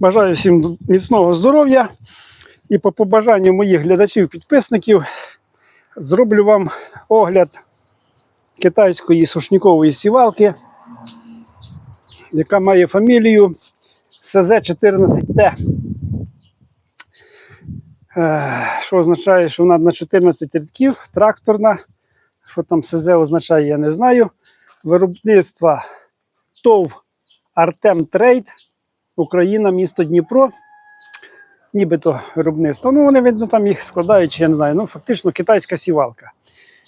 Бажаю всім міцного здоров'я. І по побажанню моїх глядачів-підписників зроблю вам огляд китайської сушнікової сівалки, яка має фамілію СЗ-14Т. Е, Що означає, що вона на 14 рядків, тракторна. Що там СЗ означає, я не знаю. Виробництва ТОВ Артем Трейд, Україна, місто Дніпро. Нібито виробництво. Ну, вони, видно, там їх складають, я не знаю. Ну, фактично китайська сівалка.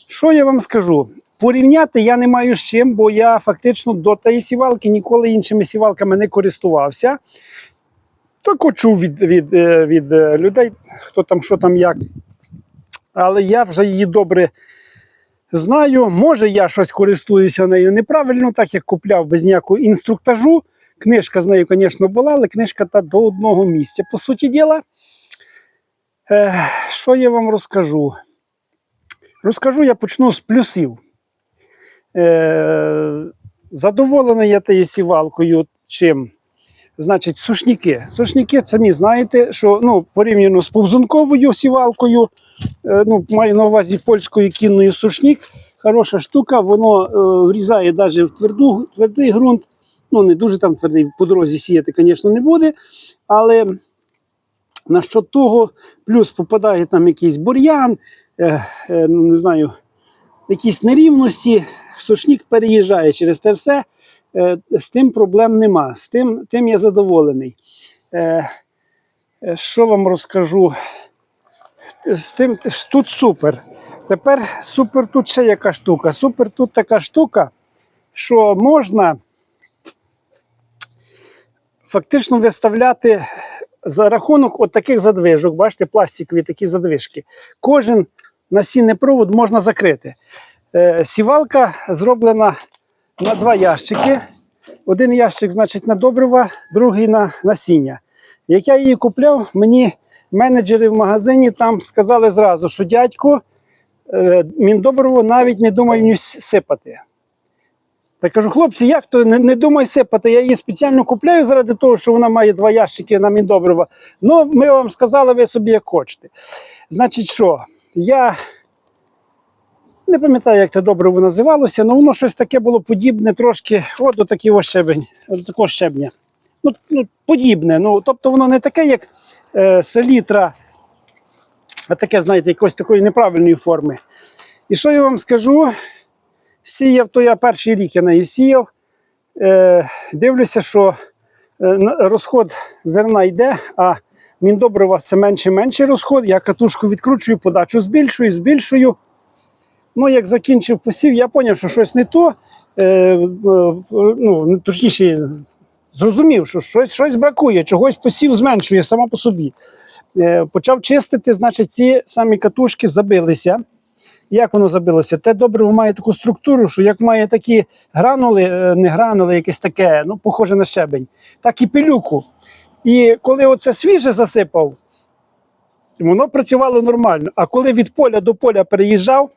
Що я вам скажу? Порівняти я не маю з чим, бо я фактично до тієї сівалки ніколи іншими сівалками не користувався. Тако чув від, від, е, від е, людей, хто там, що там, як. Але я вже її добре знаю. Може, я щось користуюся нею неправильно, так як купляв без ніякого інструктажу. Книжка з нею, звісно, була, але книжка та до одного місця. По суті діла, е, що я вам розкажу? Розкажу, я почну з плюсів. Е, задоволений я тією сівалкою чим? Значить, сушніки. Сушніки, самі знаєте, що ну, порівняно з повзунковою сівалкою, е, ну, маю на увазі польською кінною сушнік. Хороша штука, воно врізає навіть в тверду, твердий ґрунт. Ну, не дуже там твердий, по дорозі сіяти, звісно, не буде. Але на що того, плюс попадає там якийсь бур'ян, е, е, ну, не знаю, якісь нерівності, сушнік переїжджає через те все. Е, з тим проблем нема. З тим, тим я задоволений. Е, е, що вам розкажу? З тим тут супер. Тепер супер тут ще яка штука. Супер тут така штука, що можна фактично виставляти за рахунок от таких задвижок. Бачите, пластикові такі задвижки. Кожен насінний провод можна закрити. Е, сівалка зроблена на два ящики. Один ящик, значить, на добрива, другий на насіння. Як я її купляв, мені менеджери в магазині там сказали зразу, що дядько, е, міндобриво навіть не думай в сипати. Та кажу, хлопці, як то не, не думай сипати, я її спеціально купляю заради того, що вона має два ящики на міндобриво. Ну, ми вам сказали, ви собі як хочете. Значить, що? Я не пам'ятаю, як те добриво називалося, але воно щось таке було подібне трошки, от до такий ось щебень, от такого щебня. Ну, ну, подібне. Ну, тобто воно не таке, як е, селітра, а таке, знаєте, якоїсь такої неправильної форми. І що я вам скажу? Сіяв, то я перший рік я неї сіяв. Е, дивлюся, що е, розход зерна йде, а міндобрива це менше менший розход. Я катушку відкручую, подачу збільшую, збільшую. Ну, як закінчив посів, я зрозумів, що щось не то. Е, е, ну, точніше, зрозумів, що щось, щось бракує, чогось посів зменшує сама по собі. Е, почав чистити, значить, ці самі катушки забилися. Як воно забилося? Те добриво має таку структуру, що як має такі гранули, е, не гранули, якесь таке, ну, похоже на щебень, так і пилюку. І коли оце свіже засипав, воно працювало нормально. А коли від поля до поля переїжджав,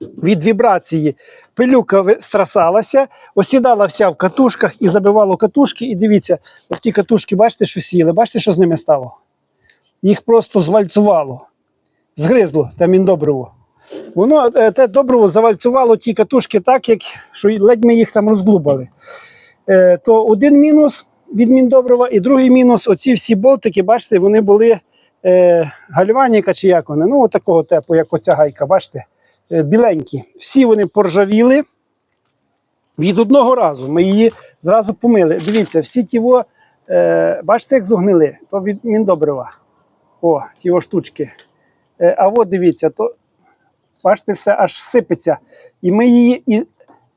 від вібрації пилюка страсалася, осідала вся в катушках і забивало катушки. І дивіться, от ті катушки, бачите, що сіяли, бачите, що з ними стало? Їх просто звальцювало, згризло те міндобриво. Воно е, те добриво завальцювало ті катушки так, як що ледь ми їх там розглубали. Е, то один мінус від міндобрива, і другий мінус оці всі болтики, бачите, вони були е, гальваніка чи як вони, ну, такого типу, як оця гайка, бачите, е, біленькі. Всі вони поржавіли від одного разу. Ми її зразу помили. Дивіться, всі ті, е, бачите, як зогнили, то від міндобрива. О, ті штучки. Е, а от дивіться, то бачите, все аж сипеться. І ми її. І,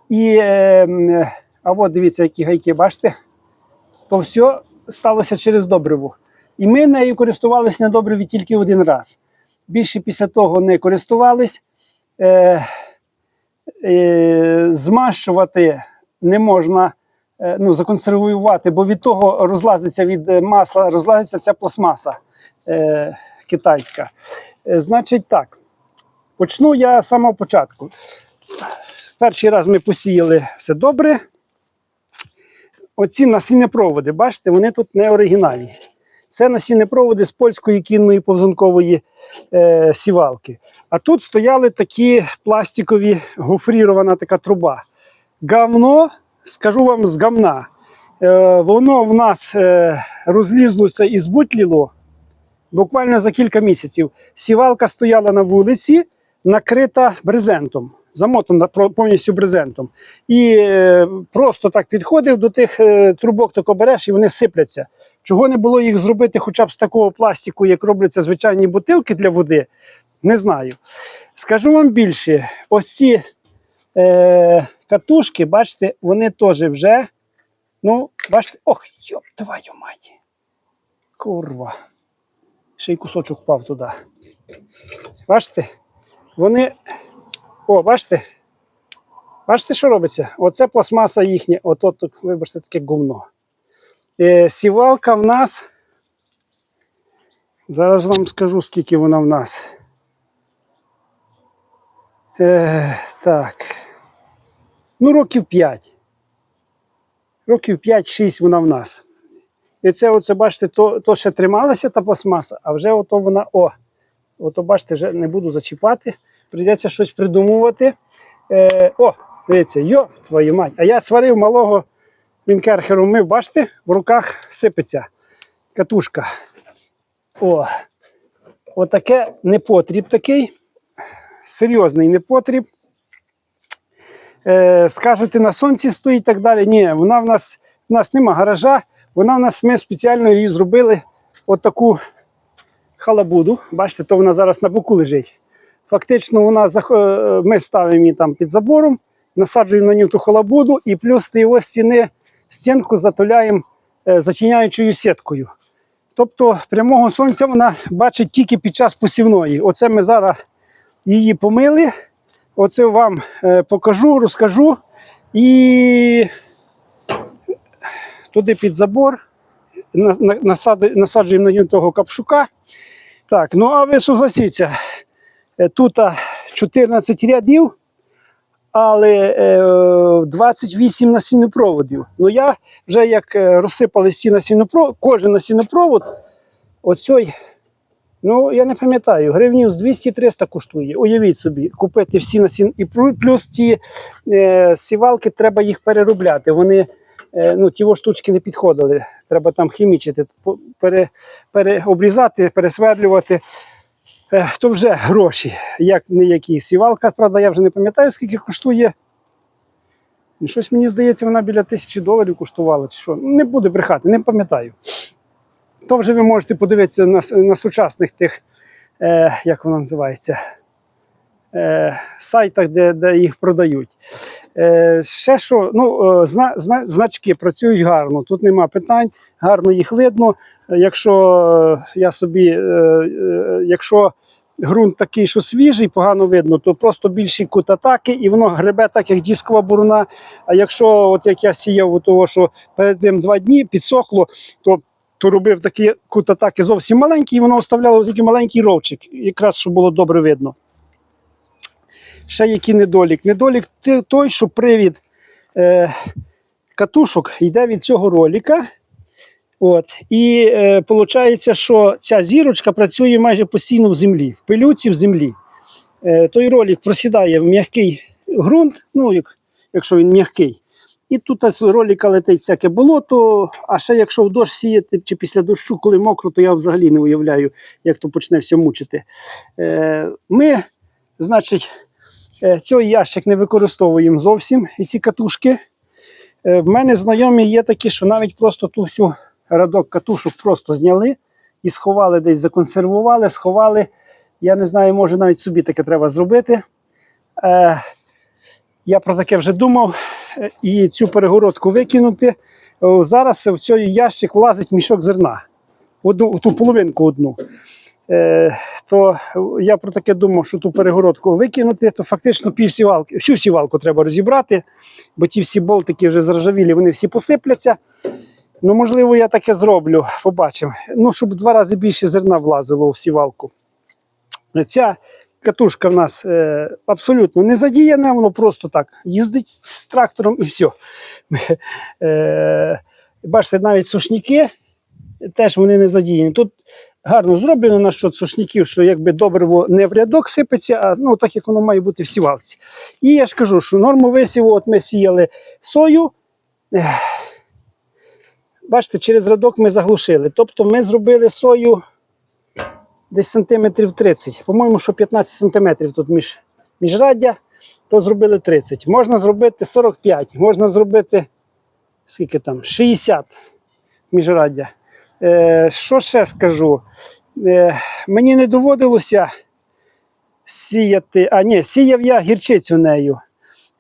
і, е, а от дивіться, які гайки, бачите? То все сталося через добриву. І ми нею користувалися на добриві тільки один раз. Більше після того не користувались. Е, е, змащувати не можна, е, ну, законсервувати, бо від того розлазиться від масла, розлазиться ця пластмаса е, китайська. Е, значить так, почну я з самого початку. Перший раз ми посіяли все добре. Оці насіннепроводи, бачите, вони тут не оригінальні. Це насіннепроводи з польської кінної повзункової е, сівалки. А тут стояли такі пластикові гофрірована така труба. Гавно, скажу вам, з гамна. Е, воно в нас е, розлізлося і збутліло буквально за кілька місяців. Сівалка стояла на вулиці, накрита брезентом, замотана повністю брезентом. І е, просто так підходив до тих е, трубок, тако береш, і вони сипляться. Чого не було їх зробити хоча б з такого пластику, як робляться звичайні бутилки для води, не знаю. Скажу вам більше, ось ці е, катушки, бачите, вони теж вже. Ну, бачите, ох, йоп, твою мать. Курва. Ще й кусочок впав туди. Бачите? Вони. О, бачите? Бачите, що робиться? Оце пластмаса їхня, ото тут, вибачте, таке говно. Е, сівалка в нас. Зараз вам скажу, скільки вона в нас. Е, так. Ну, років 5. Років 5-6 вона в нас. І це, оце, бачите, то, то ще трималася та пластмаса, а вже ото вона, о, ото бачите, вже не буду зачіпати. Прийдеться щось придумувати. Е, о, дивіться, йо, твою мать. А я сварив малого, він керхером мив, бачите, в руках сипеться катушка. О, отаке непотріб такий. Серйозний непотріб. Е, скажете, на сонці стоїть і так далі. Ні, вона в нас, в нас нема гаража. Вона в нас, ми спеціально її зробили отаку халабуду. Бачите, то вона зараз на боку лежить. Фактично, зах- е, ми ставимо її там під забором, насаджуємо на нього ту халабуду і плюс з його стіни стінку затуляємо е, затіняючою сіткою. Тобто прямого сонця вона бачить тільки під час посівної. Оце ми зараз її помили. Оце вам е, покажу, розкажу. І туди під забор на- на- насаджуємо на нього того капшука. Так, ну а ви согласіться, тут 14 рядів, але е, 28 насіннепроводів. Ну я вже як е, розсипали ці насіннепровод, кожен насіннепровод, оцей, ну я не пам'ятаю, гривнів з 200-300 коштує. Уявіть собі, купити всі насін. І плюс ті е, сівалки, треба їх переробляти. Вони е, ну, ті штучки не підходили. Треба там хімічити, пере, переобрізати, пересверлювати. Е, то вже гроші, як не які. Сівалка, правда, я вже не пам'ятаю, скільки коштує. Ну, Щось мені здається, вона біля тисячі доларів коштувала, чи що. Не буде брехати, не пам'ятаю. То вже ви можете подивитися на, на сучасних тих, е, як воно називається, е, сайтах, де, де їх продають. Е, ще що, ну, е, зна, зна, значки працюють гарно, тут нема питань, гарно їх видно. Якщо е, я собі, е, е, якщо ґрунт такий, що свіжий, погано видно, то просто більший кут атаки, і воно гребе так, як дискова буруна. А якщо, от як я сіяв, того, що перед тим два дні підсохло, то, то робив такий кут атаки зовсім маленький, і воно оставляло тільки маленький ровчик, якраз щоб було добре видно. Ще який недолік. Недолік той, що привід е, катушок йде від цього роліка. От. І е, виходить, що ця зірочка працює майже постійно в землі, в пилюці в землі. Е, той ролик просідає в м'який ґрунт, ну, як, якщо він м'який. І тут з ролика летить всяке болото, а ще якщо в дощ сіяти чи після дощу, коли мокро, то я взагалі не уявляю, як то почне все мучити. Е, ми, значить, е, цей ящик не використовуємо зовсім, і ці катушки. Е, в мене знайомі є такі, що навіть просто ту всю радок катушок просто зняли і сховали десь, законсервували, сховали. Я не знаю, може навіть собі таке треба зробити. Е, я про таке вже думав. Е, І цю перегородку викинути. Зараз в цей ящик влазить мішок зерна. Одну, ту половинку одну. Е, то я про таке думав, що ту перегородку викинути, то фактично пів сівалки, всю сівалку треба розібрати, бо ті всі болтики вже зржавілі, вони всі посипляться. Ну, можливо, я таке зроблю, побачимо. Ну, щоб два рази більше зерна влазило в сівалку. Ця катушка в нас е, абсолютно не задіяна, воно просто так їздить з трактором і все. Е, бачите, навіть сушніки теж вони не задіяні. Тут гарно зроблено на що сушників, що якби добриво не в рядок сипеться, а ну, так як воно має бути в сівалці. І я ж кажу, що норму висіву, от ми сіяли сою. ех, Бачите, через рядок ми заглушили. Тобто ми зробили сою десь сантиметрів 30. По-моєму, що 15 сантиметрів тут між, міжраддя, то зробили 30. Можна зробити 45, можна зробити скільки там? 60 міжраддя. Е, що ще скажу? Е, мені не доводилося сіяти, а ні, сіяв я гірчицю нею.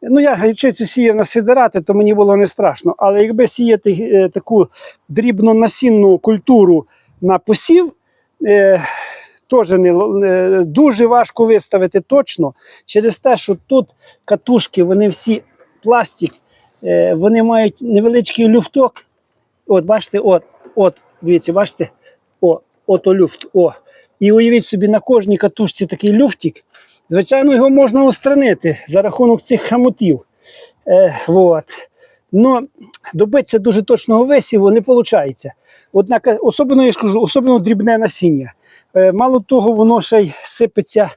Ну, я гірчицю сіяв на сидирати, то мені було не страшно. Але якби сіяти е, таку дрібну насінну культуру на посів, е, теж не, не, дуже важко виставити точно через те, що тут катушки, вони всі пластик, е, вони мають невеличкий люфток. От, бачите, от, от, дивіться, бачите, о, от люфт. О. І уявіть собі, на кожній катушці такий люфтик. Звичайно, його можна устранити за рахунок цих хамотів. Е, вот. Но добитися дуже точного висіву не виходить. Однак, особливо, я ж особливо дрібне насіння. Е, мало того, воно ще й сипеться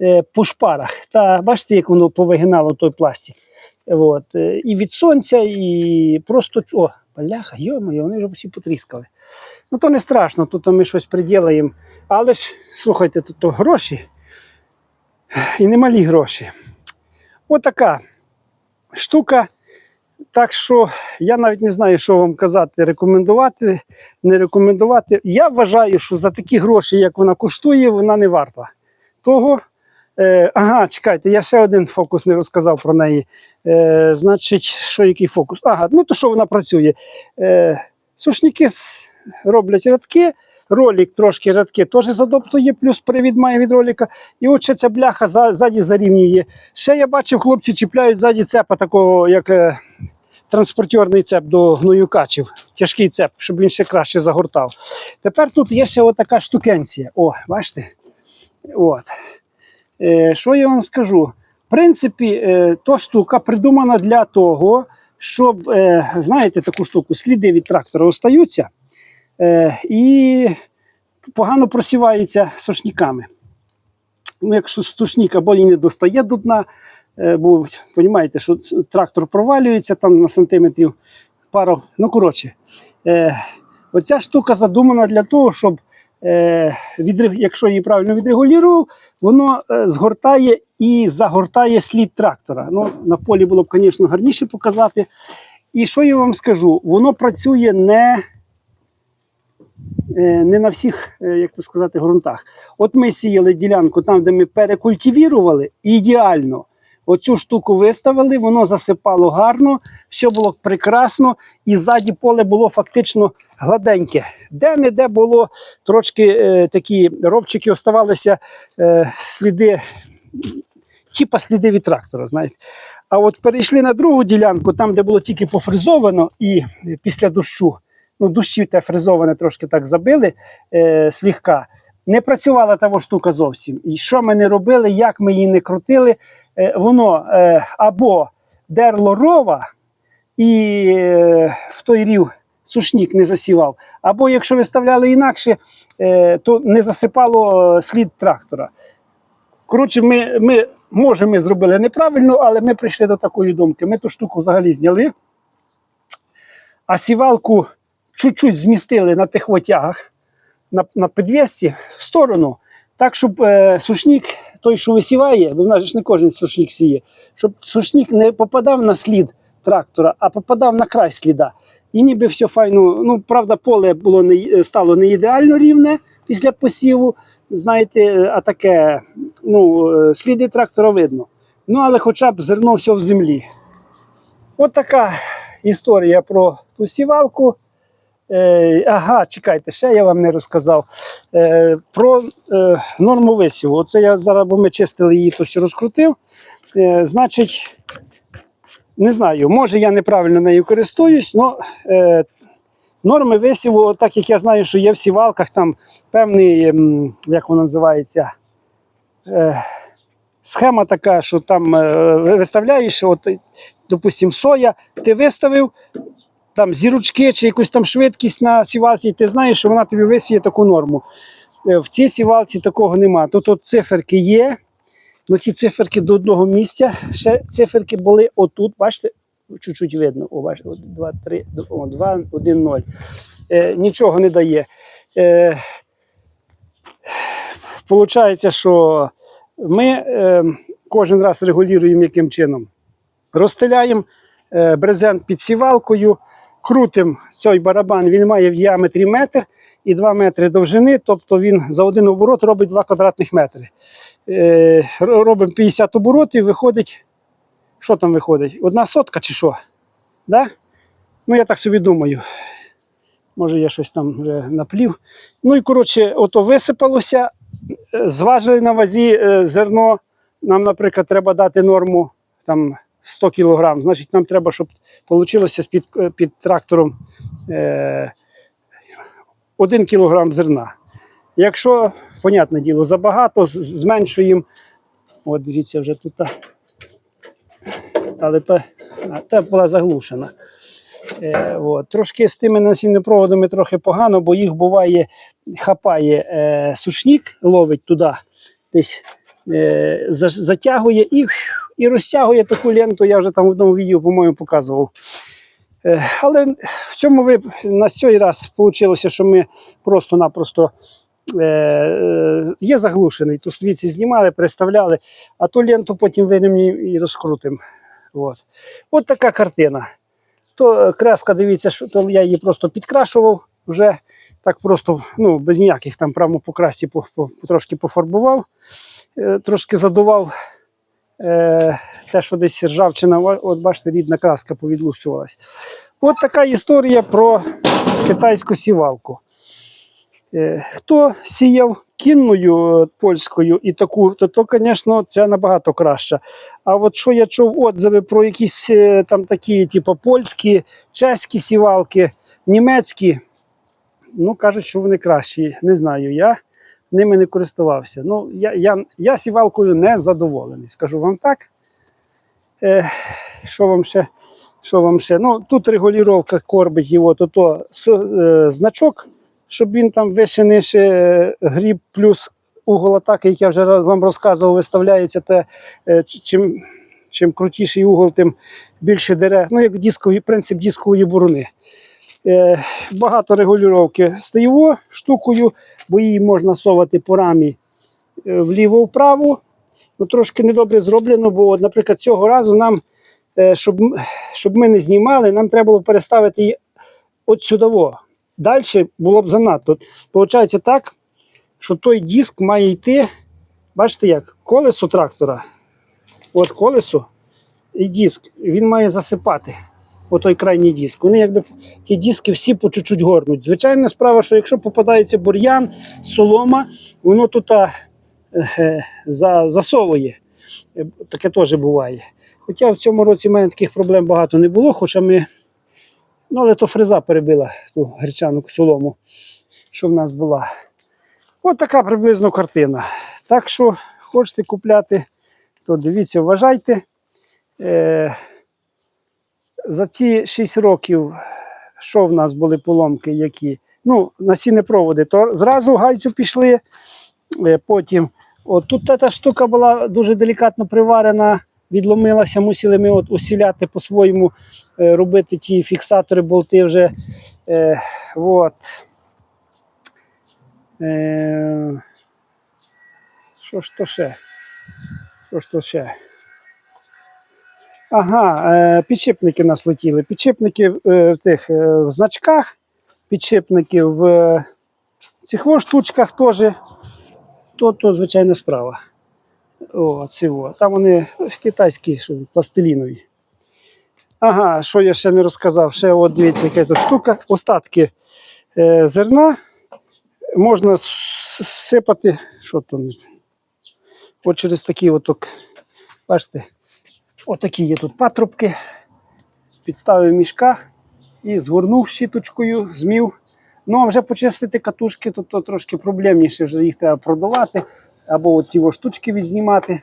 е, по шпарах. Та бачите, як воно повигинало той пластик. От. е, І від сонця, і просто о, бляха, йо-моє, вони вже всі потріскали. Ну то не страшно, тут ми щось приділаємо. Але ж, слухайте, тут то гроші і немалі гроші. Отака штука. Так що я навіть не знаю, що вам казати, рекомендувати, не рекомендувати. Я вважаю, що за такі гроші, як вона коштує, вона не варта. Того, е, ага, чекайте, я ще один фокус не розказав про неї. Е, значить, що який фокус? Ага, ну то що вона працює? Е, сушники роблять рядки, ролик трошки рядки теж задоптує, плюс привід має від ролика. І от ще ця бляха ззаді зарівнює. Ще я бачив, хлопці чіпляють ззаді цепа такого, як е, транспортерний цеп до гноюкачів. Тяжкий цеп, щоб він ще краще загортав. Тепер тут є ще отака штукенція. О, бачите? От. Е, що я вам скажу? В принципі, е, то штука придумана для того, щоб, е, знаєте, таку штуку, сліди від трактора остаються і погано просіваються сушниками. Ну, якщо сушник або не достає до дна, е, бо розумієте, що трактор провалюється там на сантиметрів пару. Ну, коротше, е, оця штука задумана для того, щоб, е, якщо її правильно відрегулював, воно е, згортає і загортає слід трактора. Ну, на полі було б, звісно, гарніше показати. І що я вам скажу? Воно працює не, е, не на всіх, е, як то сказати, ґрунтах. От ми сіяли ділянку там, де ми перекультивірували, ідеально. Оцю штуку виставили, воно засипало гарно, все було прекрасно, і ззаді поле було фактично гладеньке. Де-не-де було трошки е, такі ровчики, оставалися е, сліди, типа сліди від трактора. знаєте. А от перейшли на другу ділянку, там, де було тільки пофризовано, і е, після дощу, ну, дощі те фризоване трошки так забили е, слегка. Не працювала та штука зовсім. І що ми не робили, як ми її не крутили, е, воно е, або дерло рова і е, в той рів сушник не засівав, або якщо виставляли інакше, е, то не засипало е, слід трактора. Коротше, ми, ми, може, ми зробили неправильно, але ми прийшли до такої думки. Ми ту штуку взагалі зняли, а сівалку чуть-чуть змістили на тих витягах, на, на підвісці в сторону, так, щоб е, сушник, той, що висіває, бо в нас ж не кожен сушник сіє, щоб сушник не попадав на слід трактора, а попадав на край сліда. І ніби все файно. Ну, правда, поле було не, стало не ідеально рівне після посіву, знаєте, а таке, ну, е, сліди трактора видно. Ну, але хоча б зерно все в землі. От така історія про ту сівалку. Е, ага, чекайте, ще я вам не розказав. Е, про е, норму висіву. Оце я зараз, бо ми чистили її, то все розкрутив. Е, значить, не знаю, може я неправильно нею користуюсь, але е, норми висіву, так як я знаю, що є в сівалках, там певний, ем, як воно називається, е, схема така, що там е, виставляєш, от, допустимо, соя, ти виставив, там зірочки чи якусь там швидкість на сівалці, і ти знаєш, що вона тобі висіє таку норму. Е, В цій сівалці такого нема. Тут циферки є, але ті циферки до одного місця. Ще циферки були отут, бачите, чуть-чуть видно. О, бачите, 2, 3, о, 2, 1, 0. Е, нічого не дає. Е, Получається, що ми е, кожен раз регулюємо яким чином. Розстеляємо е, брезент під сівалкою, крутимо цей барабан, він має в діаметрі метр і 2 метри довжини, тобто він за один оборот робить 2 квадратних метри. Е, робимо 50 оборотів, виходить. Що там виходить? Одна сотка чи що? Да? Ну, я так собі думаю. Може, я щось там вже наплів. Ну і коротше, ото висипалося, е, зважили на вазі е, зерно. Нам, наприклад, треба дати норму там 100 кг. Значить, нам треба, щоб вийшло під, е, під трактором е, 1 кг зерна. Якщо, понятне діло, забагато, зменшуємо. От дивіться, вже тут. Але та, та була заглушена. Е, от. Трошки з тими насіннепроводами трохи погано, бо їх буває, хапає е, сушнік, ловить туди, десь е, затягує і, і розтягує таку ленту. Я вже там в одному відео, по-моєму, показував. Е, але в цьому ви на цей раз вийшло, що ми просто-напросто е, е, є заглушений, ту свіці знімали, переставляли, а ту ленту потім вирівнюємо і розкрутимо. От. От така картина. То краска, дивіться, що то я її просто підкрашував вже так просто, ну, без ніяких там прямо по красці по, по, трошки пофарбував, трошки задував е, те, що десь ржавчина, от бачите, рідна краска повідлущувалась. От така історія про китайську сівалку. Е, Хто сіяв кінною е, польською і таку, то, то, звісно, це набагато краще. А от що я чув отзиви про якісь е, там такі, типу, польські, чеські сівалки, німецькі, ну кажуть, що вони кращі. Не знаю, я ними не користувався. Ну, я, я, я сівалкою не задоволений, скажу вам так. Е, що вам ще? Що вам ще? Ну, тут регулювання корбить його, то, то е, значок, щоб він там вище нижче е, гріб плюс угол атаки, як я вже вам розказував, виставляється, те, е, чим, чим крутіший угол, тим більше дере. Ну, як дисковий, принцип дискової буруни. Е, багато регулювання стаєво штукою, бо її можна совати по рамі е, вліво-вправо. Ну, трошки недобре зроблено, бо, наприклад, цього разу нам, е, щоб, щоб ми не знімали, нам треба було переставити її от сюди. Далі було б занадто. Получається так, що той диск має йти, бачите як, колесо трактора. От колесо і диск, він має засипати. Отой крайній диск. Вони якби ті диски всі по чуть-чуть горнуть. Звичайна справа, що якщо попадається бур'ян, солома, воно тут а, е, за, засовує. Е, Таке теж буває. Хоча в цьому році в мене таких проблем багато не було, хоча ми. Ну, але то фреза перебила ту гречану солому, що в нас була. От така приблизно картина. Так що хочете купляти, то дивіться, вважайте. Е, за ці 6 років, що в нас були поломки, які? Ну, насіннепроводи, то зразу гайцю пішли. Е, потім, от тут та штука була дуже делікатно приварена, відломилася, мусили ми от усіляти по-своєму, е, робити ті фіксатори, болти вже. Е, от. Е, що ж то ще? Що ж то ще? Ага, е, підшипники нас летіли. Підшипники е, в тих е, в значках, підшипники в е, цих штучках теж. То, то звичайна справа. О, ці во. Там вони китайські, що, пластилінові. Ага, що я ще не розказав? Ще от дивіться, яка тут штука. Остатки е, зерна можна сипати. Що там? От через такі оток. Бачите, отакі є тут патрубки. Підставив мішка і згорнув щіточкою, змів. Ну, а вже почистити катушки, то, то трошки проблемніше, вже їх треба продавати, або от ті штучки відзнімати.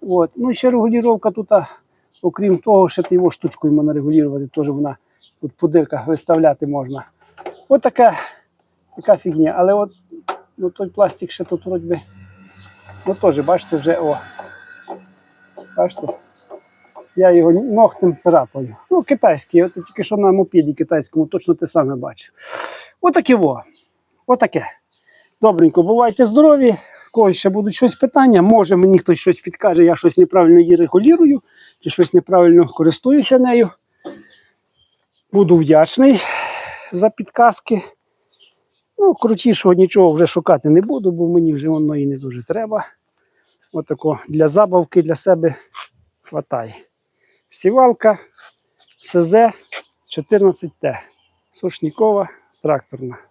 От. Ну і ще регулювання тут, окрім того, ще його штучкою можна регулювати, теж вона Тут по дирках виставляти можна. От така, така фігня. Але от ну, той пластик ще тут вроді. Ну теж, бачите, вже о. Бачите? Я його ногтем царапаю. Ну, китайський, от тільки що на мопеді китайському точно те саме бачив. Отаке во. Отаке. Добренько, бувайте здорові. В когось ще будуть щось питання. Може мені хтось щось підкаже, я щось неправильно її регулюю, чи щось неправильно користуюся нею. Буду вдячний за підказки. Ну, крутішого нічого вже шукати не буду, бо мені вже воно і не дуже треба. Отако для забавки для себе хватає. Сівалка СЗ 14Т. Сушнікова тракторна.